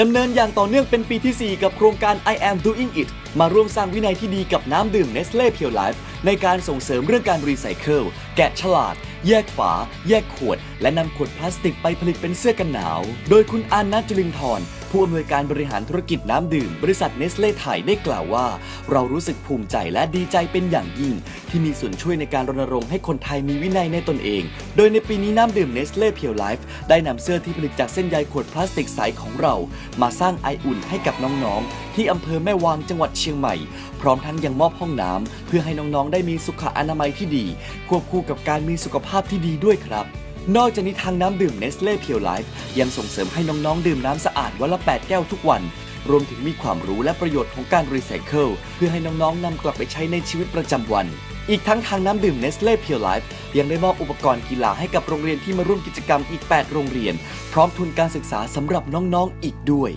ดำเนินอย่างต่อเนื่องเป็นปีทีสี่ 4 กับโครงการ I am doing it มาร่วมสร้างวินัยที่ดีกับน้ำดื่ม Nestle Pure Life ในการส่งเสริมเรื่องการรีไซเคิลแกะฉลาด แยกฝา แยกขวด และนำขวดพลาสติกไปผลิตเป็นเสื้อกันหนาว โดยคุณอานัทจุลินทร์ผู้อำนวยการบริหารธุรกิจน้ำดื่ม บริษัทเนสเล่ไทยได้กล่าวว่า เรารู้สึกภูมิใจและดีใจเป็นอย่างยิ่ง ที่มีส่วนช่วยในการรณรงค์ให้คนไทยมีวินัยในตนเอง โดยในปีนี้น้ำดื่มเนสเล่เพียวไลฟ์ได้นำเสื้อที่ผลิตจากเส้นใยขวดพลาสติกใสของเรา มาสร้างไออุ่นให้กับน้องๆ ที่อำเภอแม่วางจังหวัดเชียงใหม่ พร้อมทั้งยังมอบห้องน้ำเพื่อให้น้องๆ ได้มีสุขอนามัยที่ดี ควบคู่กับการมีสุขภาพที่ดีด้วยครับนอกจากนี้ทางน้ำดื่ม Nestle Pure Life ยังส่งเสริมให้น้องๆ ดื่มน้ำสะอาดวันละ 8 แก้วทุกวัน รวมถึงมีความรู้และประโยชน์ของการรีไซเคิลเพื่อให้น้องๆนำกลับไปใช้ในชีวิตประจำวัน อีกทั้งทางน้ำดื่ม Nestle Pure Life ยังได้มอบอุปกรณ์กีฬาให้กับโรงเรียนที่มาร่วมกิจกรรมอีก 8 โรงเรียน พร้อมทุนการศึกษาสำหรับน้องๆ อีกด้วย